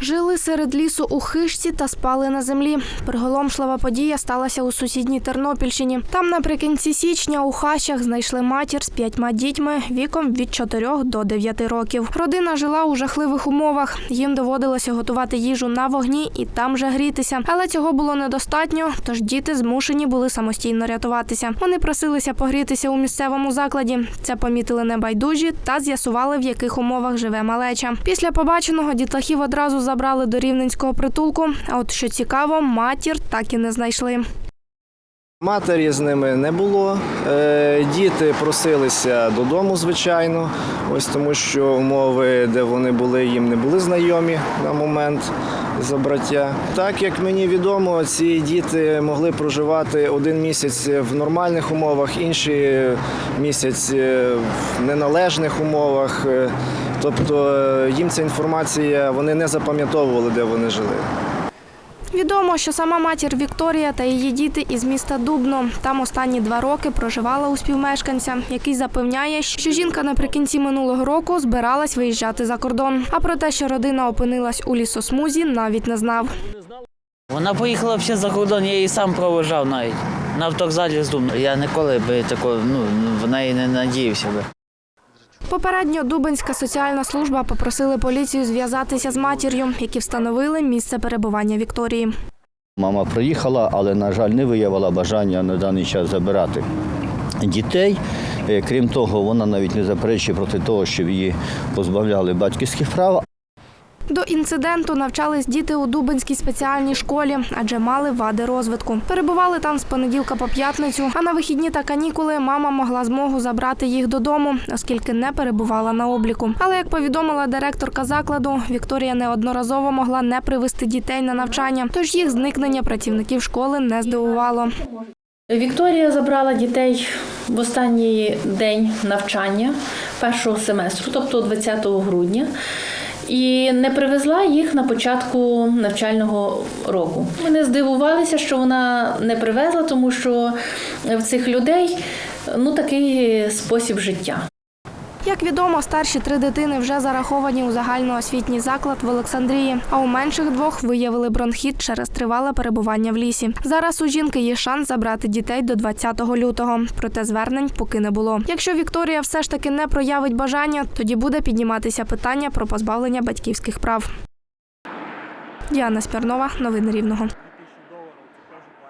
Жили серед лісу у хижці та спали на землі. Приголомшлива подія сталася у сусідній Тернопільщині. Там наприкінці січня у хащах знайшли матір з п'ятьма дітьми віком від 4 до 9 років. Родина жила у жахливих умовах. Їм доводилося готувати їжу на вогні і там же грітися. Але цього було недостатньо, тож діти змушені були самостійно рятуватися. Вони просилися погрітися у місцевому закладі. Це помітили небайдужі та з'ясували, в яких умовах живе малеча. Після побаченого дітлахів одразу забрали до рівненського притулку. А от що цікаво, матір так і не знайшли. Матері з ними не було. Е, Діти просилися додому, звичайно, ось тому що умови, де вони були, їм не були знайомі на момент забраття. Так як мені відомо, ці діти могли проживати один місяць в нормальних умовах, інший місяць е, в неналежних умовах. Тобто е, їм ця інформація вони не запам'ятовували, де вони жили. Відомо, що сама матір Вікторія та її діти із міста Дубно. Там останні два роки проживала у співмешканця, який запевняє, що жінка наприкінці минулого року збиралась виїжджати за кордон. А про те, що родина опинилась у лісосмузі, навіть не знав. Вона поїхала взагалі за кордон, я її сам провожав навіть. На автовокзалі з Дубно. Я ніколи би такого, ну, в неї не надіявся би. Попередньо Дубинська соціальна служба попросили поліцію зв'язатися з матір'ю, які встановили місце перебування Вікторії. Мама приїхала, але, на жаль, не виявила бажання на даний час забирати дітей. Е, Крім того, вона навіть не заперечує проти того, щоб її позбавляли батьківських прав. До інциденту навчались діти у Дубинській спеціальній школі, адже мали вади розвитку. Перебували там з понеділка по п'ятницю, а на вихідні та канікули мама могла змогу забрати їх додому, оскільки не перебувала на обліку. Але як повідомила директорка закладу, Вікторія неодноразово могла не привезти дітей на навчання, тож їх зникнення працівників школи не здивувало. Вікторія забрала дітей в останній день навчання першого семестру, тобто 20 грудня, і не привезла їх на початку навчального року. Мене здивувалися, що вона не привезла, тому що в цих людей ну такий спосіб життя. Як відомо, старші три дитини вже зараховані у загальноосвітній заклад в Олександрії, а у менших двох виявили бронхіт через тривале перебування в лісі. Зараз у жінки є шанс забрати дітей до 20 лютого, проте звернень поки не було. Якщо Вікторія все ж таки не проявить бажання, тоді буде підніматися питання про позбавлення батьківських прав. Діана Спірнова, новини Рівного.